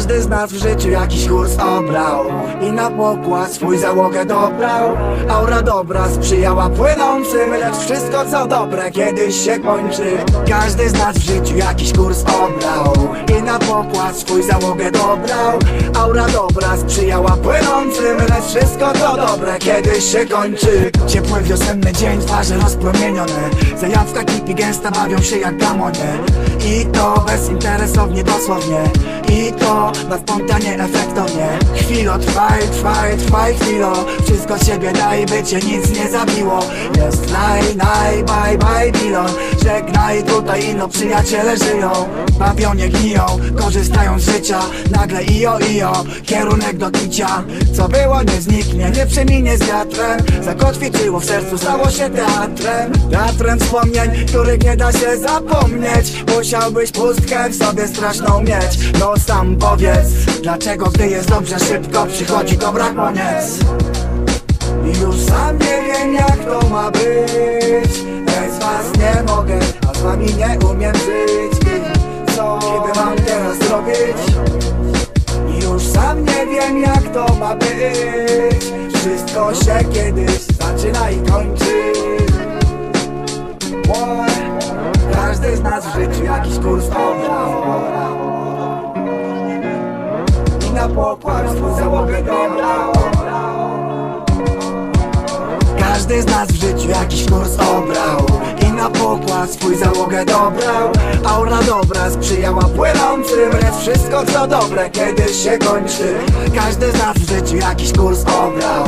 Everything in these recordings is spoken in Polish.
Każdy z nas w życiu jakiś kurs obrał I na pokład swój załogę dobrał. Aura dobra sprzyjała płynącym Lecz wszystko co dobre kiedyś się kończy. Każdy z nas w życiu jakiś kurs obrał I na pokład swój załogę dobrał. Aura dobra sprzyjała płynącym Lecz wszystko to dobre kiedyś się kończy. Ciepły wiosenny dzień, twarze rozpromienione. Zajawka kipi gęsta bawią się jak gamonie. I to bezinteresownie dosłownie. I to na spontanie efektownie Chwilo trwaj, trwaj, trwaj chwilo. Wszystko z siebie daj, by cię nic nie zabiło. Jest naj, naj, bye, bye, bilon. Żegnaj, tutaj ino przyjaciele żyją. Bawią, nie gniją, korzystają z życia. Nagle io, io, kierunek do picia. Co było nie zniknie, nie przeminie z wiatrem. Zakotwiczyło w sercu, stało się teatrem. Teatrem wspomnień, których nie da się zapomnieć. Musiałbyś pustkę w sobie straszną mieć. No sam powiedz, dlaczego gdy jest dobrze szybko Przychodzi dobra koniec? I już sam nie wiem jak to ma być. Bez was nie mogę, a z wami nie umiem żyć. Co niby mam teraz zrobić? I już sam nie wiem jak to ma być Wszystko się kiedyś zaczyna i kończy. Każdy z nas w życiu jakiś kurs obrał I na pokład swój załogę dobrał. Każdy z nas w życiu jakiś kurs obrał. I na pokład swój załogę dobrał dobra sprzyjała płynącym Lecz wszystko co dobre kiedyś się kończy. Każdy z nas jakiś kurs obrał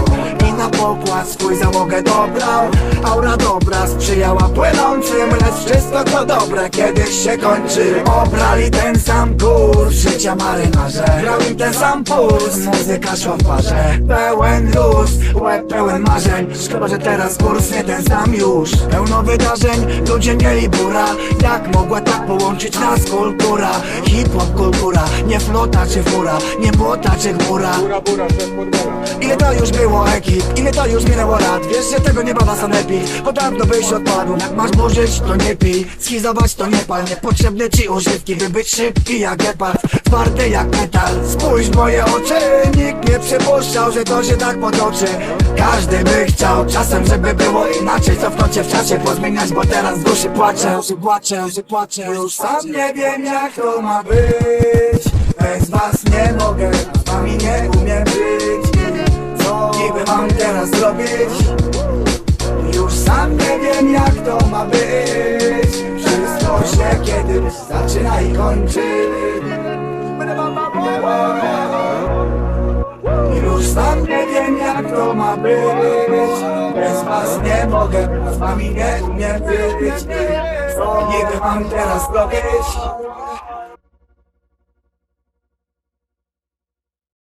na pokład swój załogę dobrał. Aura dobra sprzyjała płynącym Lecz wszystko co dobre. Kiedyś się kończy Obrali ten sam kurs. Życia marynarze Grał im ten sam puls, muzyka szła w parze Pełen luz, łeb pełen marzeń. Szkoda, że teraz kurs nie ten sam już. Pełno wydarzeń, ludzie mieli bura. Jak mogła tak połączyć nas kultura? Hip-hop kultura, nie flota czy fura Nie błota czy chmura. Ile to już było ekip, ile to już minęło lat. Wiesz, że tego nie bada sanepid Bo dawno byś odpadł, jak masz burzyć to nie pij. Schizować to nie pal, niepotrzebne ci używki. By być szybki jak gepard, twardy jak metal. Spójrz w moje oczy, nikt nie przypuszczał, że to się tak potoczy. Każdy by chciał czasem, żeby było inaczej. Cofnąć się w czasie, pozmieniać, bo teraz z duszy płaczę. Że płaczę, że płaczę. Już sam nie wiem jak to ma być. Bez was nie mogę, zrobić? Już sam nie wiem jak to ma być. Wszystko się kiedyś zaczyna i kończy. Już sam nie wiem jak to ma być. Bez was nie mogę, z wami nie umiem być. Co niby mam teraz zrobić?